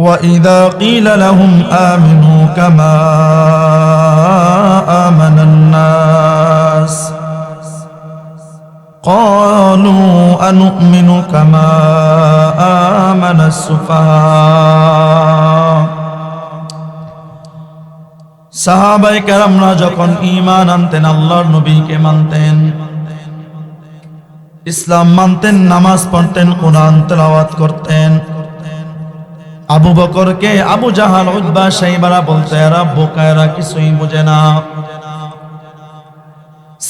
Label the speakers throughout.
Speaker 1: وإذا قيل لهم آمنوا كما آمن الناس قالوا أنؤمن كما آمن السفهاء সাহাবাই কেরামরা যখন ঈমান আনতেন আল্লাহর নবীকে মানতেন ইসলাম মানতেন নামাজ পড়তেন কোরআন তেলাওয়াত করতেন আবু বকরকে আবু জাহাল উদ্বা সাইবারা বলতে, এরা বোকা, এরা কিছুই বোঝে না।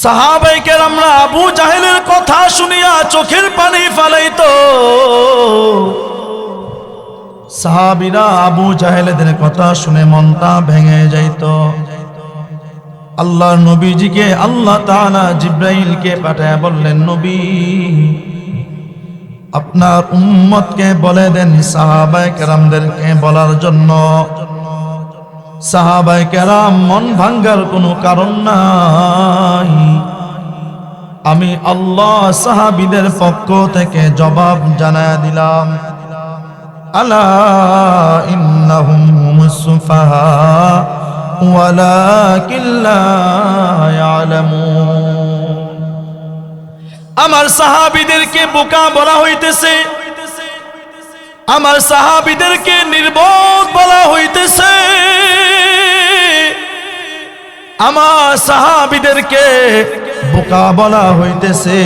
Speaker 1: সাহাবাই কেরামরা আবু জাহেলের কথা শুনিয়া চোখের পানি ফালাইতো। সাহাবিরা আবু জাহেলেদের কথা শুনে মনটা ভেঙে যাইত। আল্লাহর নবীজিকে আল্লাহ তাআলা জিব্রাইলকে পাঠায় বললেন, নবী আপনার উম্মতকে বলে দেন সাহাবায়ে কেরামদেরকে বলার জন্য। সাহাবায়ে কেরাম মন ভাঙ্গার কোনো কারণ নাই। আমি আল্লাহ সাহাবীদের পক্ষ থেকে জবাব জানায় দিলাম, আলা ইন্নাহুম হুমুস সুফাহা ওয়ালাকিন লা ইয়ালামুন। আমার সাহাবিদেরকে বোকা বলা হইতেছে। আমার সাহাবিদেরকে নির্বোধ বলা হইতেছে। আমার সাহাবিদেরকে বোকা বলা হইতেছে।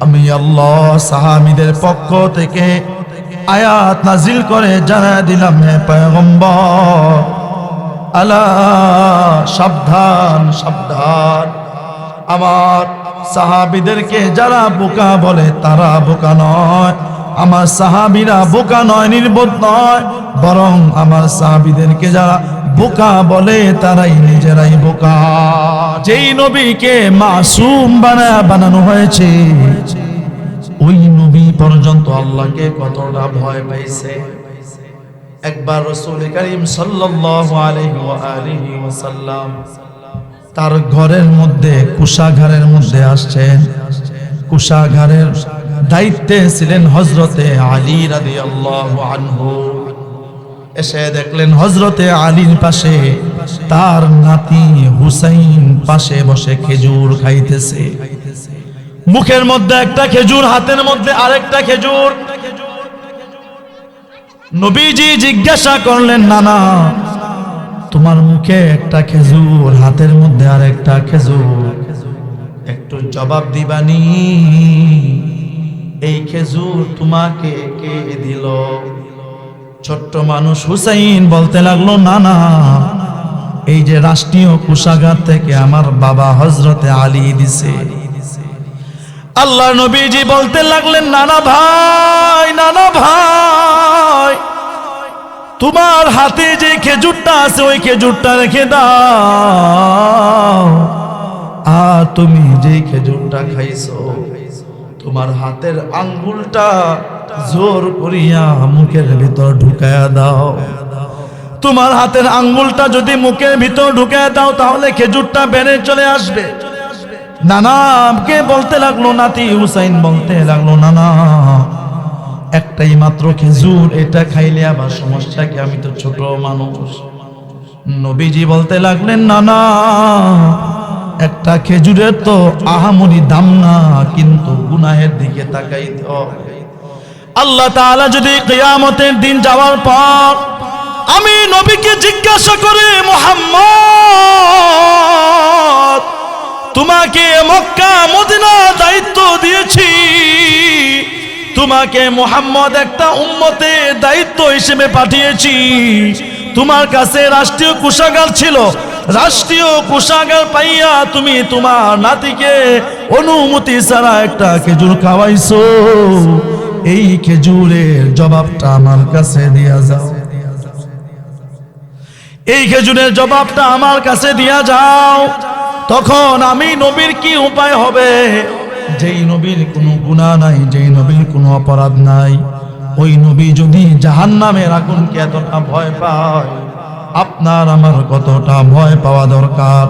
Speaker 1: আমি আল্লাহ সাহাবিদের পক্ষ থেকে আয়াত নাজিল করে জানা দিলাম, হে পয়গম্বর। আলা সাবধান সাবধান। আমার সাহাবিদেরকে যারা বোকা বলে তারা বোকা নয়। আমার সাহাবিরা বোকা নয়, নির্বোধ নয়। বরং আমার সাহাবিদেরকে যারা বোকা বলে তারাই নিজেরাই বোকা। যেই নবীকে মাসুম বানা, বানানো হয়েছে, ওই নবী পর্যন্ত আল্লাহকে কতটা ভয় পাইছে। একবার রসুল করিম ওয়া আলিহি তার ঘরের মধ্যে কুশাঘরের মধ্যে আসছেন। কুশাঘরের দায়িত্বে ছিলেন হজরতে আলী রাদিয়াল্লাহু আনহু। এসে দেখলেন হজরতে আলীর পাশে তার নাতি হুসাইন পাশে বসে খেজুর খাইতেছে। মুখের মধ্যে একটা খেজুর, হাতের মধ্যে আরেকটা খেজুর। নবীজি জিজ্ঞাসা করলেন, নানা তোমার মুখে একটা খেজুর, হাতের মধ্যে আরেকটা খেজুর। একটু জবাব দিবানি, এই খেজুর তোমাকে কে দিল? ছোট্ট মানুষ হুসাইন বলতে লাগল, না না, এই যে রাষ্ট্রীয় কুষাগার থেকে আমার বাবা হজরতে আলী দিছে। আল্লাহ নবীজি বলতে লাগলেন নানা ভাই তোমার হাতে যে খেজুরটা আছে, ওই খেজুরটা রেখে দাও আর তুমি যে খেজুরটা খাইছো, তোমার হাতের আঙ্গুলটা জোর করিয়া মুখের ভিতর ঢুকায়া দাও। তোমার হাতের আঙ্গুলটা যদি মুখের ভিতর ঢুকায় দাও, তাহলে খেজুরটা বেড়ে চলে আসবে। নানাকে বলতে লাগল, নাতি হুসাইন বলতে লাগল, নানা। একটাই মাত্র খেজুর, এটা খাইলে আবার সমস্যা কি? আমি তো ছোট মানুষ। নবীজি বলতে লাগলেন, না না, একটা খেজুরের তো আহামরি দাম না, কিন্তু গুনাহের দিকে তাকাই আল্লাহ তাআলা যদি কিয়ামতের দিন যাওয়ার পর আমি নবীকে জিজ্ঞাসা করে, মোহাম্মদ, তোমাকে মক্কা মদিনা দায়িত্ব দিয়েছি। তোমাকে মোহাম্মদ একটা উম্মতে দায়িত্ব হিসেবে পাঠিয়েছি। তোমার কাছে রাষ্ট্রীয় কোষাগার ছিল। রাষ্ট্রীয় কোষাগার পাইয়া তুমি তোমার নাতিকে অনুমতি ছাড়া একটা খেজুর খাওয়াইছো। এই খেজুরের জবাবটা আমার কাছে দিয়া যাও। এই খেজুরের জবাবটা আমার কাছে দিয়া যাও। তখন আমি নবীর কি উপায় হবে? যেই নবীর কোনো গুণা নাই, যেই নবীর কোনো অপরাধ নাই, ওই নবী যদি জাহান নামের আগুনকে এতটা ভয় পায়, আপনার আমার কতটা ভয় পাওয়া দরকার?